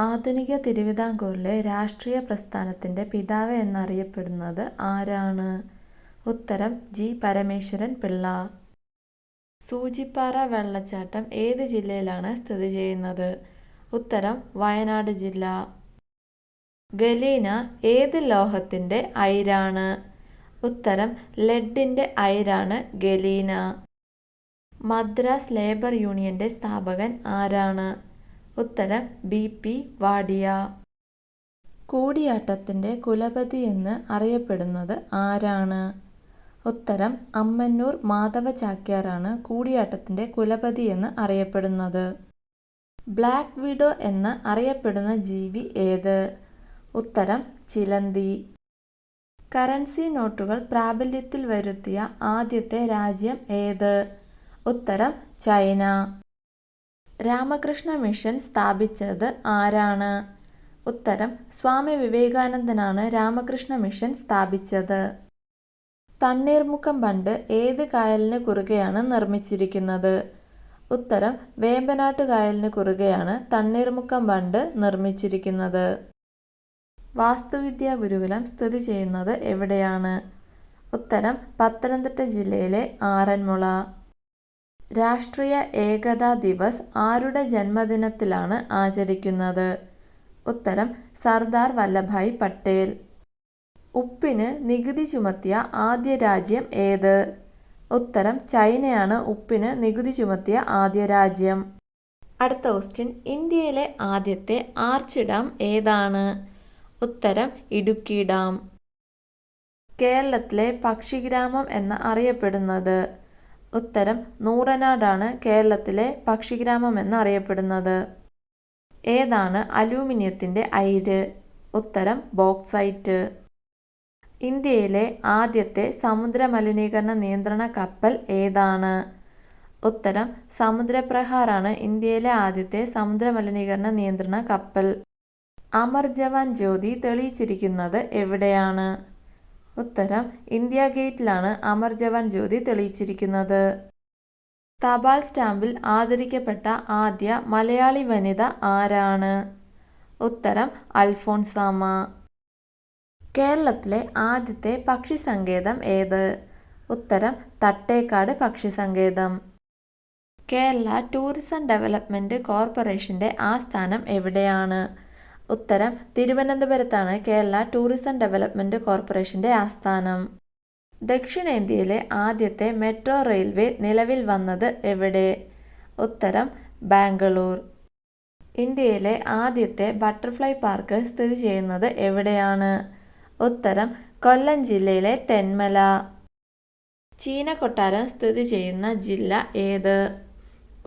ആധുനിക തിരുവിതാംകൂറിലെ രാഷ്ട്രീയ പ്രസ്ഥാനത്തിന്റെ പിതാവ് എന്നറിയപ്പെടുന്നത് ആരാണ്? ഉത്തരം ജി. പരമേശ്വരൻ പിള്ള. സൂചിപ്പാറ വെള്ളച്ചാട്ടം ഏത് ജില്ലയിലാണ് സ്ഥിതി ചെയ്യുന്നത് ഉത്തരം വയനാട് ജില്ല. ഗലീന ഏത് ലോഹത്തിന്റെ അയിരാണ്? ഉത്തരം ലെഡിന്റെ അയിരാണ് ഗലീന. മദ്രാസ് ലേബർ യൂണിയന്റെ സ്ഥാപകൻ ആരാണ്? ഉത്തരം ബി. പി. വാഡിയ. കൂടിയാട്ടത്തിന്റെ കുലപതി എന്ന് അറിയപ്പെടുന്നത് ആരാണ്? ഉത്തരം അമ്മന്നൂർ മാധവ ചാക്യാറാണ് കൂടിയാട്ടത്തിന്റെ കുലപതി എന്ന് അറിയപ്പെടുന്നത്. ബ്ലാക്ക് വിഡോ എന്ന് അറിയപ്പെടുന്ന ജീവി ഏത്? ഉത്തരം ചിലന്തി. കറൻസി നോട്ടുകൾ പ്രാബല്യത്തിൽ വരുത്തിയ ആദ്യത്തെ രാജ്യം ഏത്? ഉത്തരം ചൈന. രാമകൃഷ്ണ മിഷൻ സ്ഥാപിച്ചത് ആരാണ്? ഉത്തരം സ്വാമി വിവേകാനന്ദനാണ് രാമകൃഷ്ണ മിഷൻ സ്ഥാപിച്ചത്. തണ്ണീർമുഖം ബണ്ട് ഏത് കായലിന് കുറുകെയാണ് നിർമ്മിച്ചിരിക്കുന്നത്? ഉത്തരം വേമ്പനാട്ട് കായലിന് കുറുകെയാണ് തണ്ണീർമുക്കം ബണ്ട് നിർമ്മിച്ചിരിക്കുന്നത്. വാസ്തുവിദ്യാ ഗുരുകുലം സ്ഥിതി ചെയ്യുന്നത് എവിടെയാണ്? ഉത്തരം പത്തനംതിട്ട ജില്ലയിലെ ആറന്മുള. രാഷ്ട്രീയ ഏകതാ ദിവസ് ആരുടെ ജന്മദിനത്തിലാണ് ആചരിക്കുന്നത്? ഉത്തരം സർദാർ വല്ലഭായ് പട്ടേൽ. ഉപ്പിന് നികുതി ചുമത്തിയ ആദ്യ രാജ്യം ഏത്? ഉത്തരം ചൈനയാണ് ഉപ്പിന് നികുതി ചുമത്തിയ ആദ്യ രാജ്യം. അടുത്ത ക്വസ്റ്റ്യൻ ഇന്ത്യയിലെ ആദ്യത്തെ ആർച്ച് ഡാം ഏതാണ്? ഉത്തരം ഇടുക്കി ഡാം. കേരളത്തിലെ പക്ഷിഗ്രാമം എന്ന് അറിയപ്പെടുന്നത്? ഉത്തരം നൂറനാടാണ് കേരളത്തിലെ പക്ഷിഗ്രാമം എന്ന് അറിയപ്പെടുന്നത്. ഏതാണ് അലൂമിനിയത്തിന്റെ അയിര്? ഉത്തരം ബോക്സൈറ്റ്. ഇന്ത്യയിലെ ആദ്യത്തെ സമുദ്ര മലിനീകരണ നിയന്ത്രണ കപ്പൽ ഏതാണ്? ഉത്തരം സമുദ്രപ്രഹാറാണ് ഇന്ത്യയിലെ ആദ്യത്തെ സമുദ്ര മലിനീകരണ നിയന്ത്രണ കപ്പൽ. അമർ ജവാൻ ജ്യോതി തെളിയിച്ചിരിക്കുന്നത് എവിടെയാണ്? ഉത്തരം ഇന്ത്യ ഗേറ്റിലാണ് അമർ ജവാൻ ജ്യോതി തെളിയിച്ചിരിക്കുന്നത്. തപാൽ സ്റ്റാമ്പിൽ ആദരിക്കപ്പെട്ട ആദ്യ മലയാളി വനിത ആരാണ്? ഉത്തരം അൽഫോൺസാമ കേരളത്തിലെ ആദ്യത്തെ പക്ഷി സങ്കേതം ഏത്? ഉത്തരം തട്ടേക്കാട് പക്ഷി സങ്കേതം കേരള ടൂറിസം ഡെവലപ്മെന്റ് കോർപ്പറേഷന്റെ ആസ്ഥാനം എവിടെയാണ്? ഉത്തരം തിരുവനന്തപുരത്താണ് കേരള ടൂറിസം ഡെവലപ്മെന്റ് കോർപ്പറേഷന്റെ ആസ്ഥാനം. ദക്ഷിണേന്ത്യയിലെ ആദ്യത്തെ മെട്രോ റെയിൽവേ നിലവിൽ വന്നത് എവിടെ? ഉത്തരം ബാംഗ്ലൂർ ഇന്ത്യയിലെ ആദ്യത്തെ ബട്ടർഫ്ലൈ പാർക്ക് സ്ഥിതി ചെയ്യുന്നത് എവിടെയാണ്? ഉത്തരം കൊല്ലം ജില്ലയിലെ തെന്മല. ചീന കൊട്ടാരം സ്ഥിതി ചെയ്യുന്ന ജില്ല ഏത്?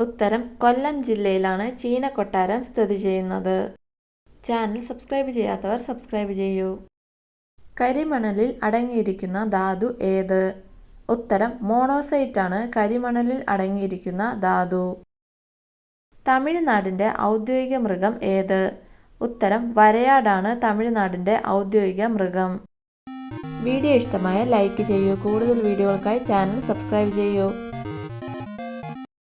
ഉത്തരം കൊല്ലം ജില്ലയിലാണ് ചീന കൊട്ടാരം സ്ഥിതി സ്ഥിതിചെയ്യുന്നത്. ചാനൽ സബ്സ്ക്രൈബ് ചെയ്യാത്തവർ സബ്സ്ക്രൈബ് ചെയ്യൂ. കരിമണലിൽ അടങ്ങിയിരിക്കുന്ന ധാതു ഏത്? ഉത്തരം മോണോസൈറ്റ് ആണ് കരിമണലിൽ അടങ്ങിയിരിക്കുന്ന ധാതു. തമിഴ്നാടിന്റെ ഔദ്യോഗിക മൃഗം ഏത്? ഉത്തരം വരയാടാണ് തമിഴ്നാടിന്റെ ഔദ്യോഗിക മൃഗം. വീഡിയോ ഇഷ്ടമായ ലൈക്ക് ചെയ്യൂ കൂടുതൽ വീഡിയോകൾക്കായി ചാനൽ സബ്സ്ക്രൈബ് ചെയ്യൂ.